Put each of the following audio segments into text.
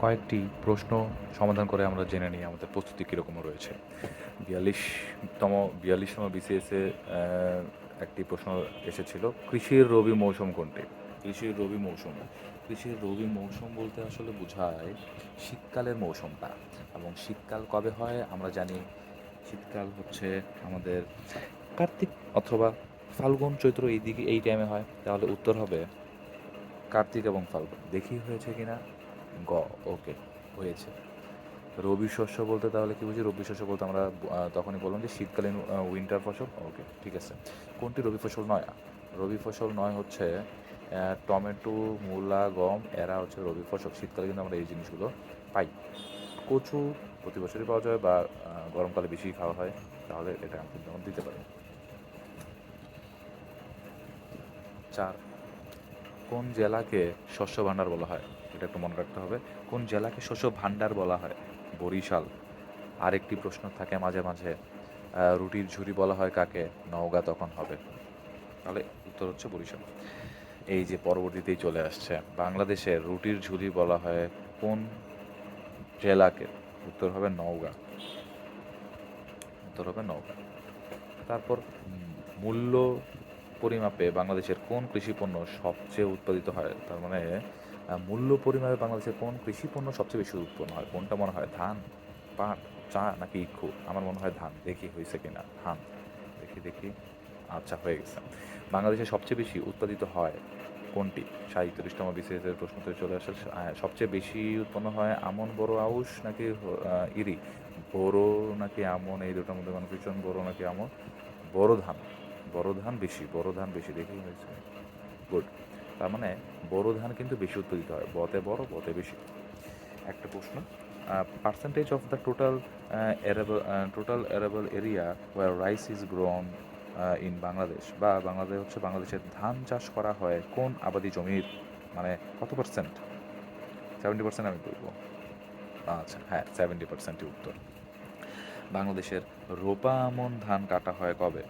কয়েকটি প্রশ্ন সমাধান করে আমরা জেনে নিই, আমাদের প্রস্তুতি কীরকম রয়েছে। বিয়াল্লিশতম বিয়াল্লিশতম বিসিএসে একটি প্রশ্ন এসেছিল, কৃষির রবি মৌসুম কোনটি? কৃষির রবি মৌসুম। কৃষির রবি মৌসুম বলতে আসলে বোঝায় শীতকালের মৌসুমটা এবং শীতকাল কবে হয় আমরা জানি। শীতকাল হচ্ছে আমাদের কার্তিক অথবা ফাল্গুন চৈত্র এই দিকে, এই টাইমে হয়। তাহলে উত্তর হবে কার্তিক এবং ফাল্গুন। দেখি হয়েছে কিনা। গ, ওকে, হয়েছে। রবি শস্য বলতে তাহলে কি বুঝি? রবি শস্য বলতে আমরা তখনই বললাম যে শীতকালীন উইন্টার ফসল? ওকে, ঠিক আছে। কোনটি রবি ফসল নয়? রবি ফসল নয় হচ্ছে টমেটো, মূলা, গম, এরা হচ্ছে রবি ফসল। শীতকালে কিন্তু আমরা এই জিনিসগুলো পাই। কচু প্রতি বছরই পাওয়া যায় বা গরমকালে বেশি খাওয়া হয়, তাহলে এটা কিন্তু আমরা দিতে পারি। চার কোন জেলাকে শস্য ভাণ্ডার বলা হয়? এটা একটু মনে রাখতে হবে। কোন জেলাকে শস্য ভাণ্ডার বলা হয়? বরিশাল। আরেকটি প্রশ্ন থাকে মাঝে মাঝে। রুটির ঝুড়ি বলা হয় কাকে? নওগাঁ তখন হবে। তাহলে উত্তর হচ্ছে বরিশাল। এই যে পরবর্তীতেই চলে আসছে। বাংলাদেশে রুটির ঝুড়ি বলা হয় কোন জেলাকে? উত্তর হবে নওগাঁ। উত্তর হবে নওগাঁ। তারপর মূল্য পরিমাপে বাংলাদেশের কোন কৃষি পণ্য সবচেয়ে উৎপাদিত হয়? তার মানে মূল্য পরিমাপে বাংলাদেশের কোন কৃষি পণ্য সবচেয়ে বেশি উৎপন্ন হয়? কোনটা মনে হয় ধান, পাট, চা নাকি ইক্ষু আমার মনে হয় ধান। দেখি হয়েছে কিনা? ধান। দেখি দেখি। আচ্ছা হয়ে গেছে। বাংলাদেশে সবচেয়ে বেশি উৎপাদিত হয় কোনটি? সাঁত্রিশতম বিসিএসের প্রশ্নতে চলে আসে সবচেয়ে বেশি উৎপন্ন হয় আমন, বড়, আউশ নাকি ইরি? বড় নাকি আমন? এই দুটোর মধ্যে কনফিউশন বড় নাকি আমন? বড় ধান। বড় ধান বেশি, বড় ধান বেশি দেখেই হয়েছে। গুড তার মানে বড় ধান কিন্তু বেশি উৎপাদিত হয়, বতে বড়, বতে বেশি। একটা প্রশ্ন percentage of the total arable total arable area where rice is grown in Bangladesh বা বাংলাদেশ হচ্ছে বাংলাদেশের ধান চাষ করা হয় কোন আবাদি জমির? মানে কত পার্সেন্ট সেভেন্টি পার্সেন্ট আমি বলব। আচ্ছা হ্যাঁ সেভেন্টি পার্সেন্টই উত্তর। বাংলাদেশের রোপা আমন ধান কাটা হয় কবে?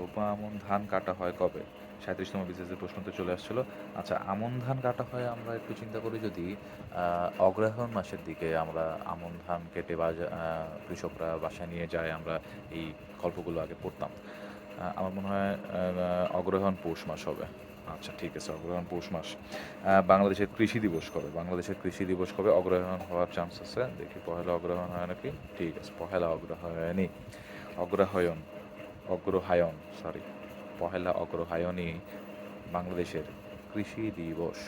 রোপা, আমন ধান কাটা হয় কবে? সাঁত্রিশতম বিসিএসের প্রশ্নতে চলে আসছিল। আচ্ছা আমন ধান কাটা হয় আমরা একটু চিন্তা করি যদি অগ্রহায়ণ মাসের দিকে আমরা আমন ধান কেটে বা কৃষকরা বাসায় নিয়ে যায়, আমরা এই গল্পগুলো আগে পড়তাম। আমার মনে হয় অগ্রহায়ণ পৌষ মাস হবে। আচ্ছা ঠিক আছে, অগ্রহায়ণ পৌষ মাস। বাংলাদেশের কৃষি দিবস কবে? বাংলাদেশের কৃষি দিবস কবে? অগ্রহায়ণ হওয়ার চান্স আছে। দেখি, পহেলা অগ্রহায়ণ হয় নাকি? ঠিক আছে, পহেলা অগ্রহায়ণই। অগ্রহায়ণ। অগ্রহায়ণ সরি পহেলা অগ্রহায়ণই বাংলাদেশের কৃষি দিবস।